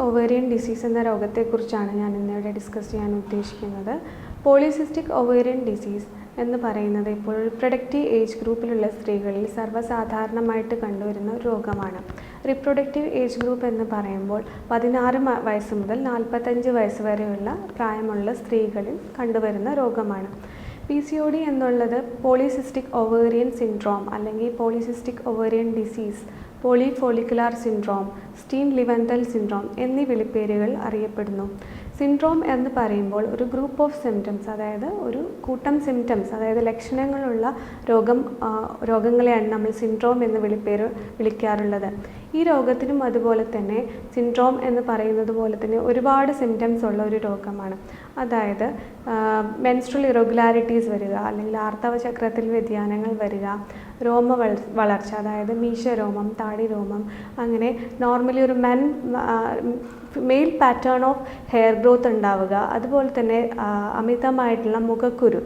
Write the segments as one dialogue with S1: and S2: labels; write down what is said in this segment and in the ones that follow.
S1: Ovarian disease എന്ന രോഗത്തെക്കുറിച്ചാണ് ഞാൻ ഇന്നിവിടെ ഡിസ്കസ് ചെയ്യാൻ ഉദ്ദേശിക്കുന്നത്. പോളിസിസ്റ്റിക് ഒവേറിയൻ ഡിസീസ് എന്ന് പറയുന്നത് ഇപ്പോൾ റിപ്രൊഡക്റ്റീവ് ഏജ് ഗ്രൂപ്പിലുള്ള സ്ത്രീകളിൽ സർവസാധാരണമായിട്ട് കണ്ടുവരുന്ന ഒരു രോഗമാണ്. റിപ്രൊഡക്റ്റീവ് ഏജ് ഗ്രൂപ്പ് എന്ന് പറയുമ്പോൾ പതിനാറ് വയസ്സ് മുതൽ നാൽപ്പത്തഞ്ച് വയസ്സ് വരെയുള്ള പ്രായമുള്ള സ്ത്രീകളിൽ കണ്ടുവരുന്ന രോഗമാണ്. പി സി ഒ ഡി എന്നുള്ളത് പോളിസിസ്റ്റിക് ഒവേറിയൻ സിൻഡ്രോം അല്ലെങ്കിൽ polycystic ovarian disease polyfollicular syndrome Stein Leventhal syndrome എന്നീ വിളിപ്പേരുകൾ അറിയപ്പെടുന്നു. സിൻഡ്രോം എന്ന് പറയുമ്പോൾ ഒരു ഗ്രൂപ്പ് ഓഫ് സിംറ്റംസ് അതായത് ഒരു കൂട്ടം സിംറ്റംസ് അതായത് ലക്ഷണങ്ങളുള്ള രോഗം രോഗങ്ങളെയാണ് നമ്മൾ സിൻഡ്രോം എന്ന് വിളിപ്പേര് വിളിക്കാറുള്ളത്. ഈ രോഗത്തിനും അതുപോലെ തന്നെ സിൻഡ്രോം എന്ന് പറയുന്നത് പോലെ തന്നെ ഒരുപാട് സിംറ്റംസ് ഉള്ള ഒരു രോഗമാണ്. അതായത് മെൻസ്ട്രൽ ഇറഗുലാരിറ്റീസ് വരിക അല്ലെങ്കിൽ ആർത്തവ ചക്രത്തിൽ വ്യതിയാനങ്ങൾ വരിക രോമ വളർച്ച അതായത് മീശ രോമം താടി രോമം അങ്ങനെ നോർമലി ഒരു men male pattern of hair growth ഉണ്ടാവുക അതുപോലെ തന്നെ അമിതമായിട്ടുള്ള മുഖക്കുരു.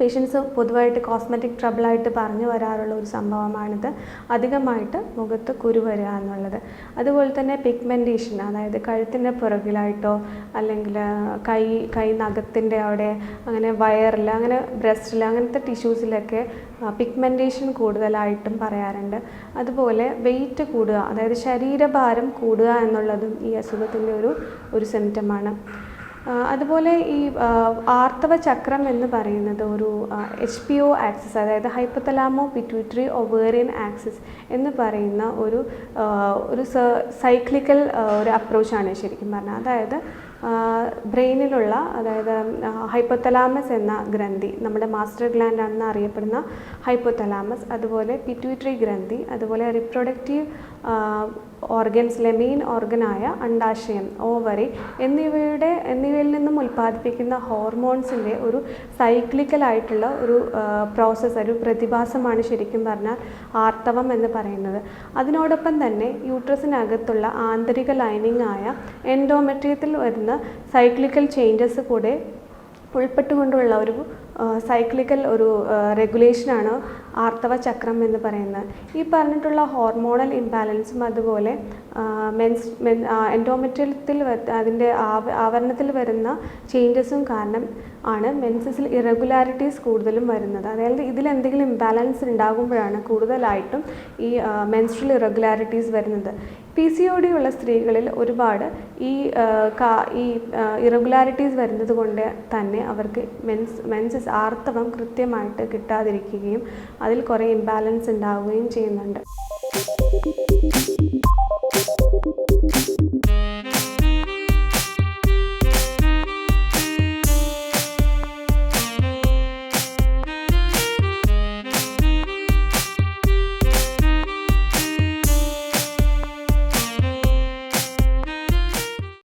S1: പേഷ്യൻസ് പൊതുവായിട്ട് കോസ്മെറ്റിക് ട്രബിളായിട്ട് പറഞ്ഞു വരാറുള്ള ഒരു സംഭവമാണിത്. അധികമായിട്ട് മുഖത്ത് കുരു വരിക എന്നുള്ളത്. അതുപോലെ തന്നെ പിഗ്മെന്റേഷൻ അതായത് കഴുത്തിന്റെ പുറകിലായിട്ടോ അല്ലെങ്കിൽ കൈ കൈ നഖത്തിന്റെ അവിടെ അങ്ങനെ വയറിൽ അങ്ങനെ ബ്രസ്റ്റിൽ അങ്ങനത്തെ ടിഷ്യൂസിലൊക്കെ പിഗ്മെന്റേഷൻ കൂടുതലായിട്ടും പറയാറുണ്ട്. അതുപോലെ വെയിറ്റ് കൂടുക അതായത് ശരീരഭാരം കൂടുക എന്നുള്ളതും ഈ അസുഖത്തിന്റെ ഒരു ഒരു സിംറ്റമാണ് അതുപോലെ ഈ ആർത്തവ ചക്രം എന്ന് പറയുന്നത് ഒരു എച്ച് പി ഒ ആക്സിസ് അതായത് ഹൈപ്പത്തലാമോ പിറ്റ്യൂട്ടറി ഒവേറിയൻ ആക്സിസ് എന്ന് പറയുന്ന ഒരു ഒരു സൈക്ലിക്കൽ ഒരു അപ്രോച്ചാണ് ശരിക്കും പറഞ്ഞാൽ അതായത് ബ്രെയിനിലുള്ള അതായത് ഹൈപ്പോത്തലാമസ് എന്ന ഗ്രന്ഥി നമ്മുടെ മാസ്റ്റർ ഗ്ലാൻഡ് ആണെന്ന് അറിയപ്പെടുന്ന ഹൈപ്പോത്തലാമസ് അതുപോലെ പിറ്റ്യൂട്ടറി ഗ്രന്ഥി അതുപോലെ റിപ്രൊഡക്റ്റീവ് ഓർഗൻസിലെ മെയിൻ ഓർഗനായ അണ്ടാശയം ഓവറി എന്നിവയുടെ എന്നിവയിൽ നിന്നും ഉൽപ്പാദിപ്പിക്കുന്ന ഹോർമോൺസിന്റെ ഒരു സൈക്ലിക്കലായിട്ടുള്ള ഒരു പ്രോസസ്സ് ഒരു പ്രതിഭാസമാണ് ശരിക്കും പറഞ്ഞാൽ ആർത്തവം എന്ന് പറയുന്നത്. അതിനോടൊപ്പം തന്നെ യൂട്രസിനകത്തുള്ള ആന്തരിക ലൈനിങ് ആയ എൻഡോമെട്രിയത്തിൽ വരുന്ന സൈക്ലിക്കൽ ചേഞ്ചസ് കൂടെ ഉൾപ്പെട്ടുകൊണ്ടുള്ള ഒരു സൈക്ലിക്കൽ ഒരു റെഗുലേഷനാണ് ആർത്തവ ചക്രം എന്ന് പറയുന്നത്. ഈ പറഞ്ഞിട്ടുള്ള ഹോർമോണൽ ഇംബാലൻസും അതുപോലെ മെൻസ് മെൻ എൻഡോമെറ്റത്തിൽ അതിന്റെ ആവ- ആവരണത്തിൽ വരുന്ന ചേഞ്ചസും കാരണം ആണ് മെൻസസിൽ ഇറഗുലാരിറ്റീസ് കൂടുതലും വരുന്നത്. അതായത് ഇതിൽ എന്തെങ്കിലും ഇംബാലൻസ് ഉണ്ടാകുമ്പോഴാണ് കൂടുതലായിട്ടും ഈ മെൻസ്ട്രൽ ഇറഗുലാരിറ്റീസ് വരുന്നത്. പി സി ഒ ഡി ഉള്ള സ്ത്രീകളിൽ ഒരുപാട് ഈ കാ ഈ ഇറഗുലാരിറ്റീസ് വരുന്നത് കൊണ്ട് തന്നെ അവർക്ക് മെൻസ് മെൻസസ് ആർത്തവം കൃത്യമായിട്ട് കിട്ടാതിരിക്കുകയും അതിൽ കുറേ ഇംബാലൻസ് ഉണ്ടാവുകയും ചെയ്യുന്നുണ്ട്.